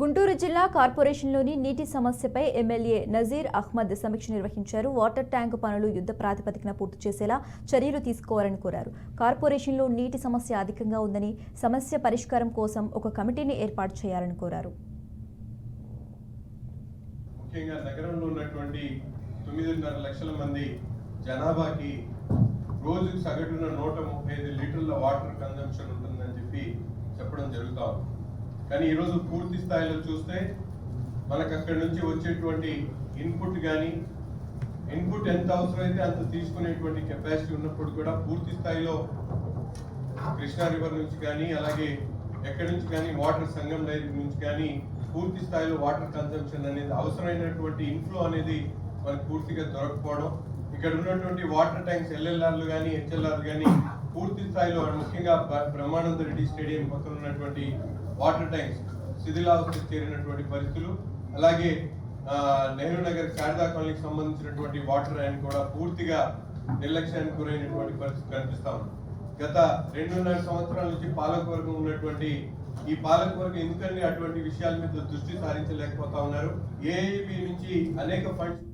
గుంటూరు జిల్లా కార్పొరేషన్లోని నీటి సమస్యపై ఎమ్మెల్యే నజీర్ అహ్మద్ సమీక్ష నిర్వహించారు. వాటర్ ట్యాంకు పనులు యుద్ధ ప్రాతిపదికన పూర్తి చేసేలా చర్యలు తీసుకోవాలని కోరారు. కార్పొరేషన్లో నీటి సమస్య అధికంగా ఉందని సమస్య పరిష్కారం కోసం ఒక కమిటీని ఏర్పాటు చేయాలని కోరారు. ముఖ్యంగా నగరంలో ఉన్నటువంటి తొమ్మిదిన్నర లక్షల మంది జనాభాకి రోజుకు సగటున నూట ముప్పై ఐదు లీటర్ల వాటర్ కన్జంప్షన్ ఉంటుందని చెప్పి చెప్పడం జరుగుతా ఉంది. కానీ ఈరోజు పూర్తి స్థాయిలో చూస్తే మనకు అక్కడి నుంచి వచ్చేటువంటి ఇన్పుట్ కానీ ఇన్పుట్ ఎంత అవసరమైతే అంత తీసుకునేటువంటి కెపాసిటీ ఉన్నప్పుడు కూడా పూర్తి స్థాయిలో కృష్ణా రివర్ నుంచి కానీ అలాగే ఎక్కడి నుంచి కానీ వాటర్ సంగం డైరీ నుంచి కానీ పూర్తి స్థాయిలో వాటర్ కన్సంప్షన్ అనేది అవసరమైనటువంటి ఇన్ఫ్లో అనేది మనకు పూర్తిగా దొరకపోవడం ఇక్కడ ఉన్నటువంటి వాటర్ ట్యాంక్స్ ఎల్ఎల్ఆర్లు కానీ హెచ్ఎల్ఆర్ కానీ పూర్తి స్థాయిలో ముఖ్యంగా బ్రహ్మానంద రెడ్డి స్టేడియం పక్కన ఉన్నటువంటి వాటర్ ట్యాంక్స్ శిథిలావస్థకు చేరినటువంటి పరిస్థితులు అలాగే ఆ, నెహ్రూ నగర్ శారదా కాలనీకి సంబంధించినటువంటి వాటర్ ఆయన కూడా పూర్తిగా నిర్లక్ష్యానికి గురైనటువంటి పరిస్థితి కనిపిస్తా ఉంది. గత రెండున్నర సంవత్సరాల నుంచి పాలకవర్గం ఉన్నటువంటి ఈ పాలకవర్గం ఎందుకని అటువంటి విషయాల మీద దృష్టి సారించలేకపోతా ఉన్నారు? ఏఐబి నుంచి అనేక ఫండ్స్